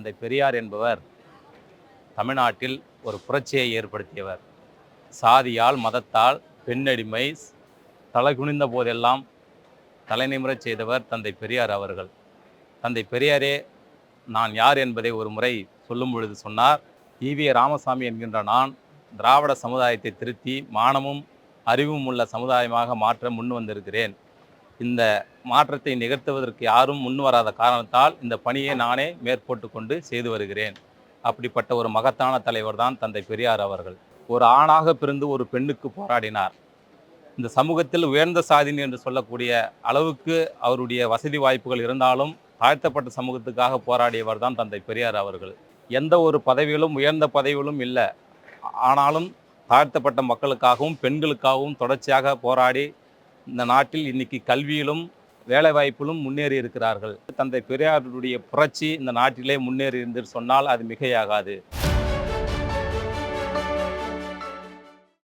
தந்தை பெரியார் என்பவர் தமிழ்நாட்டில் ஒரு புரட்சியை ஏற்படுத்தியவர். சாதியால் மதத்தால் பெண்ணடிமை தலைகுனிந்த போதெல்லாம் தலைநிமிரச் செய்தவர் தந்தை பெரியார் அவர்கள். தந்தை பெரியாரே நான் யார் என்பதை ஒரு முறை சொல்லும் பொழுது சொன்னார். ஈவி ராமசாமி என்கின்ற நான் திராவிட சமுதாயத்தை திருத்தி மானமும் அறிவும் உள்ள சமுதாயமாக மாற்ற முன் வந்திருக்கிறேன். இந்த மாற்றத்தை நிகழ்த்துவதற்கு யாரும் முன் வராத காரணத்தால் இந்த பணியை நானே மேற்போட்டு கொண்டு செய்து வருகிறேன். அப்படிப்பட்ட ஒரு மகத்தான தலைவர் தான் தந்தை பெரியார் அவர்கள். ஒரு ஆணாக பிறந்து ஒரு பெண்ணுக்கு போராடினார். இந்த சமூகத்தில் உயர்ந்த சாதினி என்று சொல்லக்கூடிய அளவுக்கு அவருடைய வசதி வாய்ப்புகள் இருந்தாலும் தாழ்த்தப்பட்ட சமூகத்துக்காக போராடியவர் தான் தந்தை பெரியார் அவர்கள். எந்த ஒரு பதவியிலும் உயர்ந்த பதவியிலும் இல்லை. ஆனாலும் தாழ்த்தப்பட்ட மக்களுக்காகவும் பெண்களுக்காகவும் தொடர்ச்சியாக போராடி இந்த நாட்டில் இன்னைக்கு கல்வியிலும் வேலைவாய்ப்பிலும் முன்னேறி இருக்கிறார்கள். தந்தை பெரியாருடைய புரட்சி இந்த நாட்டிலே முன்னேறி இருந்து சொன்னால் அது மிகையாகாது.